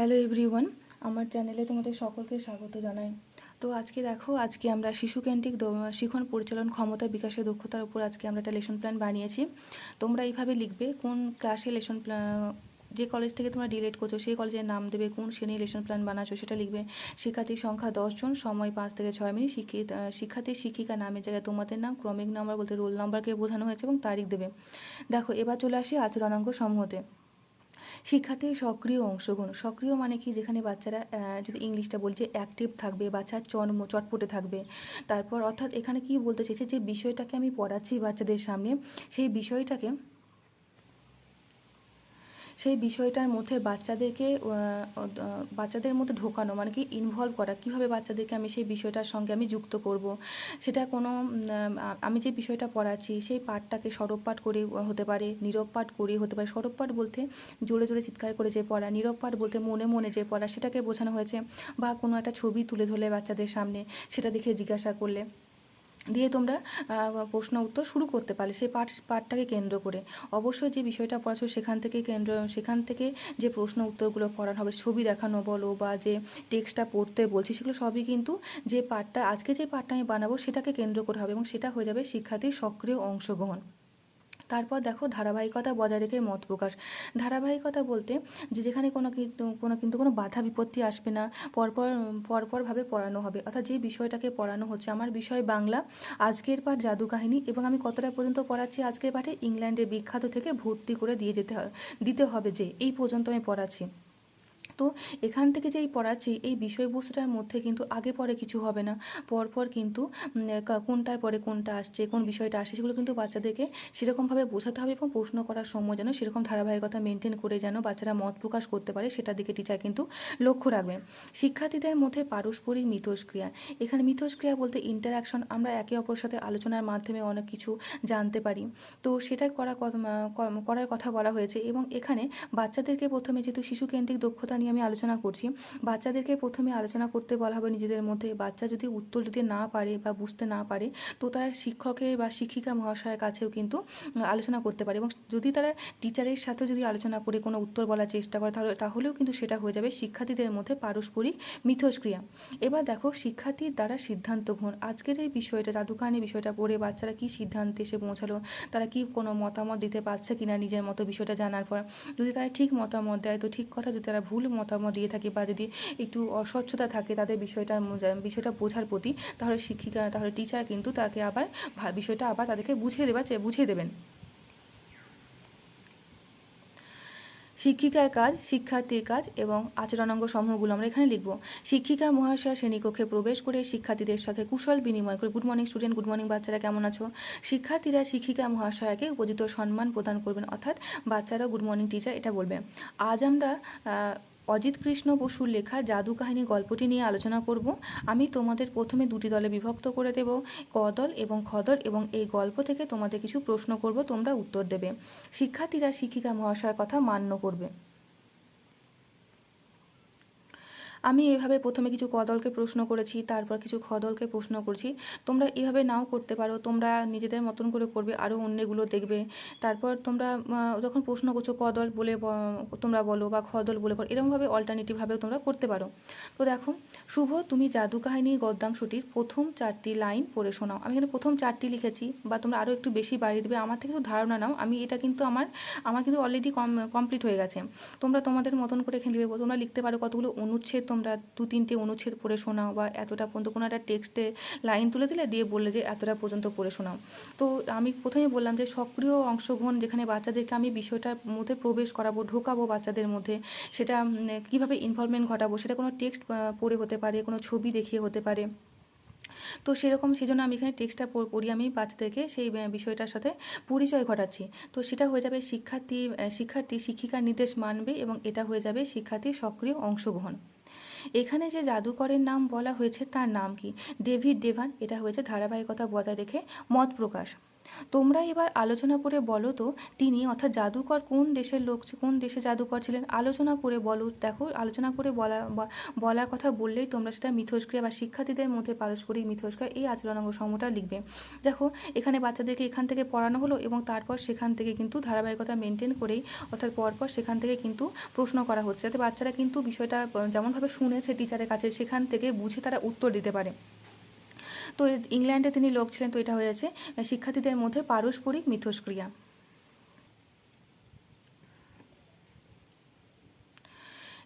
Hello everyone আমার চ্যানেলে তোমাদের সকলকে স্বাগত জানাই। তো আজকে দেখো আজকে আমরা শিশুকেন্দ্রিক শিখন পরিচালন ক্ষমতা বিকাশের দক্ষতার উপর আজকে আমরা একটা লেসন প্ল্যান বানিয়েছি। তোমরা এইভাবে লিখবে কোন ক্লাসে লেসন যে কলেজ থেকে তোমরা ডিলেট করছ সেই কলেজের নাম দেবে কোন শ্রেণি লেসন প্ল্যান বানাচ্ছো সেটা লিখবে। শিক্ষার্থীর সংখ্যা দশজন সময় পাঁচ থেকে ছয় মিনিট। শিক্ষিত আহ, শিক্ষার্থীর শিক্ষিকা নামের জায়গায় তোমাদের নাম ক্রমিক নাম্বার বলতে রোল নাম্বারকে বোঝানো হয়েছে এবং তারিখ দেবে। দেখো এবার চলে আসি আচরণাঙ্ক সমূহতে শিক্ষার্থীর সক্রিয় অংশগ্রহণ, সক্রিয় মানে কি? যেখানে বাচ্চারা যদি ইংলিশটা বলছে অ্যাক্টিভ থাকবে বাচ্চার চর্ম চটপটে থাকবে। তারপর অর্থাৎ এখানে কি বলতে চেয়েছে যে বিষয়টাকে আমি পড়াচ্ছি বাচ্চাদের সামনে, সেই বিষয়টাকে সেই বিষয়টার মধ্যে বাচ্চাদেরকে বাচ্চাদের মধ্যে ঢোকানো মানে কি ইনভলভ করা, কীভাবে বাচ্চাদেরকে আমি সেই বিষয়টার সঙ্গে আমি যুক্ত করব? সেটা কোনো আমি যে বিষয়টা পড়াচ্ছি, সেই পাঠটাকে সরব পাঠ করে হতে পারে নীরব পাঠ করে হতে পারে। সরব পাঠ বলতে জোরে জোরে চিৎকার করে যে পড়া নীরব পাঠ বলতে মনে মনে যে পড়া, সেটাকে বোঝানো হয়েছে বা কোনো একটা ছবি তুলে ধরলে বাচ্চাদের সামনে, সেটা দেখে জিজ্ঞাসা করলে। দিয়ে তোমরা প্রশ্ন উত্তর শুরু করতে পারলে সেই পাঠ, পাঠটাকে কেন্দ্র করে। অবশ্যই যে বিষয়টা পড়াছো সেখান থেকে কেন্দ্র, সেখান থেকে যে প্রশ্ন উত্তরগুলো পড়ানো হবে, ছবি দেখানো বলো বা যে টেক্সটটা পড়তে বলছি, সেগুলো সবই কিন্তু যে পাঠটা, আজকে যে পাঠটা আমি বানাবো সেটাকে কেন্দ্র করে হবে এবং সেটা হয়ে যাবে শিক্ষার্থীর সক্রিয় অংশগ্রহণ। তারপর দেখো ধারাবাহিকতা বজায় রেখে মত প্রকাশ। ধারাবাহিকতা বলতে যে যেখানে কোনো কোনো কিন্তু কোনো বাধা বিপত্তি আসবে না, পরপর, পরপরভাবে পড়ানো হবে। অর্থাৎ যে বিষয়টাকে পড়ানো হচ্ছে, আমার বিষয় বাংলা, আজকের পাঠ জাদু কাহিনী এবং আমি কতটা পর্যন্ত পড়াচ্ছি আজকের পাঠে ইংল্যান্ডের বিখ্যাত থেকে ভর্তি করে দিয়ে যেতে দিতে হবে যে, এই পর্যন্ত আমি পড়াচ্ছি। তো এখান থেকে যেই পড়াচ্ছি, এই বিষয়বস্তুটার মধ্যে কিন্তু আগে পরে কিছু হবে না। পরপর কিন্তু কোনটার পরে কোনটা আসছে, কোন বিষয়টা আসছে, সেগুলো কিন্তু বাচ্চাদেরকে সেরকমভাবে বোঝাতে হবে এবং প্রশ্ন করার সময় যেন সেরকম ধারাবাহিকতা মেনটেন করে যেন বাচ্চারা মত প্রকাশ করতে পারে, সেটার দিকে টিচার কিন্তু লক্ষ্য রাখবেন শিক্ষার্থীদের মধ্যে পারস্পরিক মিথস্ক্রিয়া। এখানে মিথস্ক্রিয়া বলতে ইন্টারাকশন আমরা একে অপরের সাথে আলোচনার মাধ্যমে অনেক কিছু জানতে পারি। তো সেটা করা করার কথা বলা হয়েছে এবং এখানে বাচ্চাদেরকে প্রথমে যেহেতু শিশুকেন্দ্রিক দক্ষতা নিয়ে আমি আলোচনা করছি। বাচ্চাদেরকে প্রথমে আলোচনা করতে বলা হবে নিজেদের মধ্যে। বাচ্চা যদি উত্তর দিতে না পারে বা বুঝতে না পারে, তো তারা শিক্ষকের বা শিক্ষিকা মহাশয়ের কাছেও কিন্তু আলোচনা করতে পারে। এবং যদি তারা টিচারের সাথেও যদি আলোচনা করে, কোনো উত্তর বলার চেষ্টা করে, তাহলে, তাহলেও কিন্তু সেটা হয়ে যাবে শিক্ষার্থীদের মধ্যে পারস্পরিক মিথস্ক্রিয়া। এবার দেখো, শিক্ষার্থীর দ্বারা সিদ্ধান্ত গ্রহণ। আজকের এই বিষয়টা জাদুকানি বিষয়টা পড়ে বাচ্চারা কি সিদ্ধান্তে এসে পৌঁছালো? তারা কি কোনো মতামত দিতে পারছে কিনা নিজের মতো বিষয়টা জানার পর? যদি তারা ঠিক মতামত দেয়, তো ঠিক কথা যদি তারা ভুল মতামত দিয়ে থাকে বা যদি একটু অস্বচ্ছতা থাকে তাদের বিষয়টা বিষয়টা বোঝার প্রতি, তাহলে শিক্ষিকা, তাহলে টিচার কিন্তু তাকে আবার বিষয়টা আবার তাদেরকে বুঝিয়ে দেবার চে- বুঝিয়ে দেবেন। শিক্ষিকার কাজ, শিক্ষার্থীর কাজ এবং আচরণাঙ্গ সমূহগুলো আমরা এখানে লিখব। শিক্ষিকা, মহাশয় শ্রেণীকক্ষে প্রবেশ করে শিক্ষার্থীদের সাথে কুশল বিনিময় করে good morning student good morning বাচ্চারা কেমন আছো? শিক্ষার্থীরা শিক্ষিকা, মহাশয়াকে উপযুক্ত সম্মান প্রদান করবেন। অর্থাৎ বাচ্চারা গুড মর্নিং টিচার এটা বলবে। আজ আমরা অজিত কৃষ্ণ বসুর লেখা জাদু কাহিনী গল্পটি নিয়ে আলোচনা করব। আমি তোমাদের প্রথমে দুটি দলে বিভক্ত করে দেব। কদল দল এবং খদল দল এবং এই গল্প থেকে তোমাদের কিছু প্রশ্ন করব, তোমরা উত্তর দেবে। শিক্ষার্থীরা শিক্ষিকা মহাশয়ের কথা মান্য করবে। আমি এভাবে প্রথমে কিছু কদলকে প্রশ্ন করেছি, তারপর কিছু খদলকে প্রশ্ন করছি। তোমরা এভাবে নাও করতে পারো, তোমরা নিজেদের মতন করে করবে আরও অন্যগুলো দেখবে। তারপর তোমরা যখন প্রশ্ন করছ কদল বলে তোমরা বলো বা খদল বলে করো এরকমভাবে অল্টারনেটিভভাবেও তোমরা করতে পারো। তো দেখো, শুভ, তুমি জাদু কাহিনী গদ্যাংশটির প্রথম চারটি লাইন পড়ে শোনাও। আমি এখানে প্রথম চারটি লিখেছি বা তোমরা আরও একটু বেশি বাড়িয়ে দেবে। আমার থেকে তো ধারণা নাও, আমি এটা কিন্তু আমার আমার কিন্তু অলরেডি কম কমপ্লিট হয়ে গেছে। তোমরা তোমাদের মতন করে এখানে লিখবে তোমরা লিখতে পারো কতগুলো অনুচ্ছেদ তোমরা দু তিনটে অনুচ্ছেদ পড়ে শোনাও বা এতটা পর্যন্ত কোনো একটা টেক্সটে লাইন তুলে দিলে দিয়ে বললে যে এতটা পর্যন্ত পড়ে শোনাও। তো আমি প্রথমে বললাম যে সক্রিয় অংশগ্রহণ যেখানে বাচ্চাদেরকে আমি বিষয়টার মধ্যে প্রবেশ করাবো, ঢোকাবো বাচ্চাদের মধ্যে, সেটা কীভাবে ইনভলভমেন্ট ঘটাবো, সেটা কোনো টেক্সট পড়ে হতে পারে, কোনো ছবি দেখিয়ে হতে পারে। তো সেরকম সেই জন্য আমি এখানে টেক্সটটা পড়ি আমি বাচ্চাদেরকে সেই বিষয়টার সাথে পরিচয় ঘটাচ্ছি। তো সেটা হয়ে যাবে শিক্ষার্থী শিক্ষার্থী শিক্ষিকার নির্দেশ মানবে এবং এটা হয়ে যাবে শিক্ষার্থীর সক্রিয় অংশগ্রহণ। এখানে যে জাদুকরের নাম বলা হয়েছে তার নাম কি? ডেভিড ডেভান, এটা হয়েছে ধারাবাহিকতা বজায় রেখে মত প্রকাশ। তোমরা এবার আলোচনা করে বলো তো, তিনি অর্থাৎ জাদুকর কোন দেশের লোক, কোন দেশে জাদুকর ছিলেন? আলোচনা করে বলো, দেখো, আলোচনা করে বলা বলার কথা বললেই তোমরা সেটা মিথস্ক্রিয়া বা শিক্ষার্থীদের মধ্যে পারস্পরিক মিথস্ক্রিয়া এই আচরণাঙ্গ সমটা লিখবে। দেখো, এখানে বাচ্চাদেরকে এখান থেকে পড়ানো হলো এবং তারপর সেখান থেকে কিন্তু ধারাবাহিকতা মেনটেন করেই অর্থাৎ পরপর সেখান থেকে কিন্তু প্রশ্ন করা হচ্ছে। যাতে বাচ্চারা কিন্তু বিষয়টা যেমনভাবে শুনেছে টিচারের কাছে, সেখান থেকে বুঝে তারা উত্তর দিতে পারে। তো ইংল্যান্ডে তিনি লোক ছিলেন তো এটা হয়েছে শিক্ষার্থীদের মধ্যে পারস্পরিক মিথস্ক্রিয়া।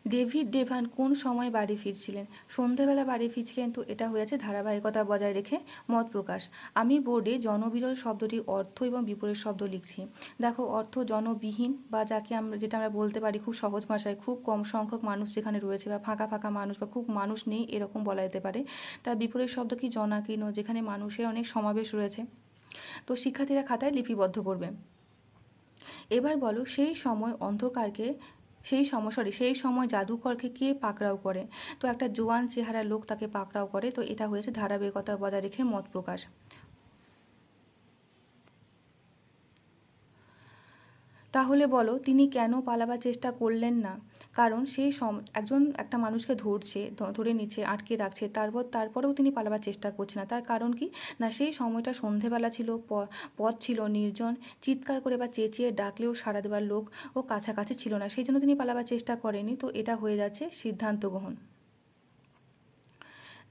ডেভিড ডেভান কোন সময় বাড়ি ফিরছিলেন? সন্ধেবেলা বাড়ি ফিরছিলেন তো এটা হয়েছে ধারাবাহিকতা বজায় রেখে মত প্রকাশ। আমি বোর্ডে জনবিরল শব্দটি অর্থ এবং বিপরীত শব্দ লিখছি। দেখো, অর্থ জনবিহীন বা যাকে আমরা যেটা আমরা বলতে পারি খুব সহজ ভাষায়, খুব কম সংখ্যক মানুষ যেখানে রয়েছে বা ফাঁকা ফাঁকা মানুষ বা খুব মানুষ নেই এরকম বলা যেতে পারে। তার বিপরীত শব্দ কি জনাকীর্ণ, যেখানে মানুষের অনেক সমাবেশ রয়েছে? তো শিক্ষার্থীরা খাতায় লিপিবদ্ধ করবে। এবার বলো, সেই সময় অন্ধকারকে সেই সময় সরি সেই সময় জাদুকরকে কে পাকড়াও করে? তো একটা জোয়ান চেহারা লোক তাকে পাকড়াও করে। তো এটা হয়েছে ধারাবাহিকতা বজায় রেখে মত প্রকাশ তাহলে বলো, তিনি কেন পালাবার চেষ্টা করলেন না? কারণ সেই সম একজন একটা মানুষকে ধরছে ধরে নিচ্ছে, আটকে রাখছে, তারপর, তারপরেও তিনি পালাবার চেষ্টা করছে না। তার কারণ কি? না, সেই সময়টা সন্ধেবেলা ছিল পথ ছিল নির্জন, চিৎকার করে বা চেঁচিয়ে ডাকলেও সাড়া দেওয়ার লোক ও কাছাকাছি ছিল না। সেই জন্য তিনি পালাবার চেষ্টা করেনি। তো এটা হয়ে যাচ্ছে সিদ্ধান্ত গ্রহণ।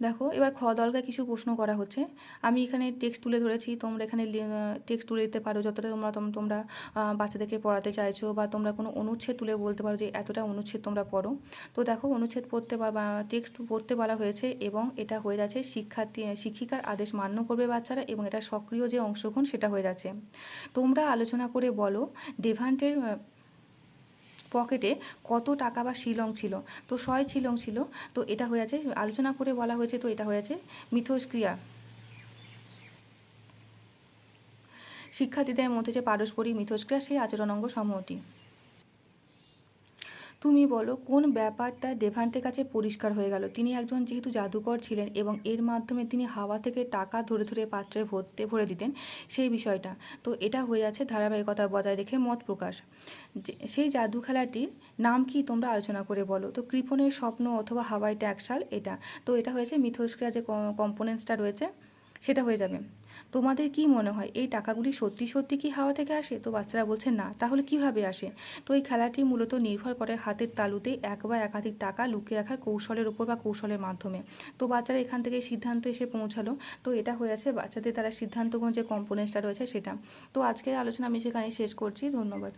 দেখো, এবার খ দলকে কিছু প্রশ্ন করা হচ্ছে। আমি এখানে টেক্সট তুলে ধরেছি, তোমরা এখানে টেক্সট তুলে দিতে পারো। যতটা তোমরা তোমরা বাচ্চাদেরকে পড়াতে চাইছো বা তোমরা কোনো অনুচ্ছেদ তুলে বলতে পারো যে এতটা অনুচ্ছেদ তোমরা পড়ো। তো দেখো, অনুচ্ছেদ পড়তে বা টেক্সট পড়তে বলা হয়েছে এবং এটা হয়ে যাচ্ছে শিক্ষার্থী, শিক্ষিকার আদেশ মান্য করবে বাচ্চারা এবং এটা সক্রিয় যে অংশগ্রহণ সেটা হয়ে যাচ্ছে। তোমরা আলোচনা করে বলো ডেভান্টের পকেটে কত টাকা বা শিলং ছিল? তো ছয় শিলং ছিল। তো এটা হয়েছে, আলোচনা করে বলা হয়েছে, তো এটা হয়েছে মিথস্ক্রিয়া। শিক্ষার্থীদের মধ্যে যে পারস্পরিক মিথস্ক্রিয়া, সেই আচরণ অঙ্গ সমূহটি। তুমি বলো, কোন ব্যাপারটা ডেভান্টের কাছে পরিষ্কার হয়ে গেল? তিনি একজন যেহেতু জাদুকর ছিলেন এবং এর মাধ্যমে তিনি হাওয়া থেকে টাকা ধরে ধরে পাত্রে ভরতে, ভরে দিতেন সেই বিষয়টা। তো এটা হয়ে আছে ধারাবাহিকতা বজায় রেখে মত প্রকাশ। সেই জাদু খেলাটির নাম কি তোমরা আলোচনা করে বলো? তো কৃপণের স্বপ্ন অথবা হাওয়াই ট্যাক্সাল এটা। তো এটা হয়েছে মিথস্ক্রিয়া যে কম্পোনেন্টসটা রয়েছে, সেটা হয়ে যাবে। তোমাদের কি মনে হয়, এই টাকাগুলি সত্যি সত্যি কি হাওয়া থেকে আসে? তো বাচ্চারা বলছে, না। তাহলে কীভাবে আসে? তো এই খেলাটি মূলত নির্ভর করে হাতের তালুতে এক বা একাধিক টাকা লুকিয়ে রাখার কৌশলের উপর বা কৌশলের মাধ্যমে। তো বাচ্চারা এখান থেকে সিদ্ধান্ত এসে পৌঁছালো। তো এটা হয়ে আছে, বাচ্চাদের তারা সিদ্ধান্ত গ্রহণ যে কম্পোনেন্টসটা রয়েছে সেটা। তো আজকের আলোচনা আমি সেখানে শেষ করছি। ধন্যবাদ।